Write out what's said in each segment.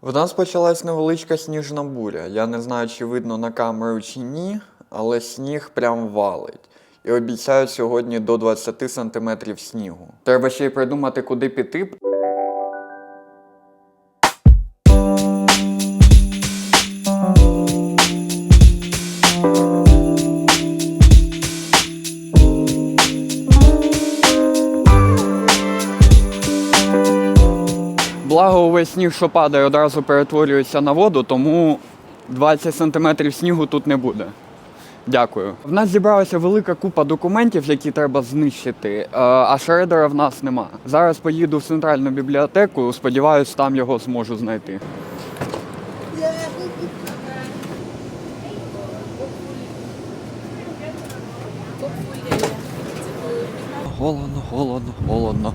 В нас почалась невеличка сніжна буря. Я не знаю, чи видно на камеру чи ні, але сніг прям валить. І обіцяють сьогодні до 20 сантиметрів снігу. Треба ще й придумати, куди піти. Благо, увесь сніг, що падає, одразу перетворюється на воду, тому 20 сантиметрів снігу тут не буде. Дякую. В нас зібралася велика купа документів, які треба знищити, е, а шредера в нас нема. Зараз поїду в центральну бібліотеку, сподіваюсь, там його зможу знайти. Холодно, холодно, холодно.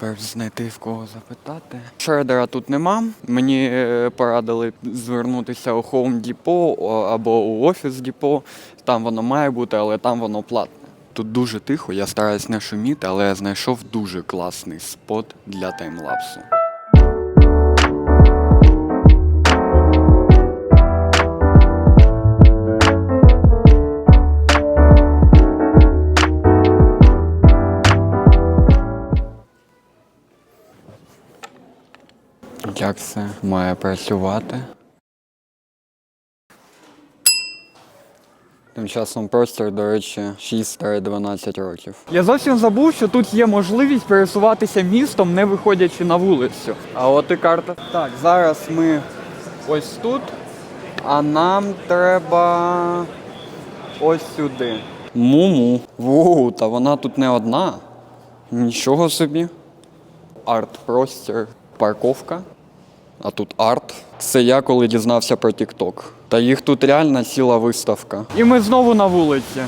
Перш знайти в кого запитати. Шредера тут нема. Мені е, порадили звернутися у Home Depot або у Office Depot. Там воно має бути, але там воно платне. Тут дуже тихо, я стараюсь не шуміти, але я знайшов дуже класний спот для таймлапсу. Як це має працювати? Тим часом простір, до речі, 6-12 років. Я зовсім забув, що тут є можливість пересуватися містом, не виходячи на вулицю. А от і карта. Так, зараз ми ось тут, а нам треба ось сюди. Муму. Воу, та вона тут не одна. Нічого собі. Арт-простір, парковка. А тут арт. Це я коли дізнався про TikTok. Та їх тут реально ціла виставка. І ми знову на вулиці.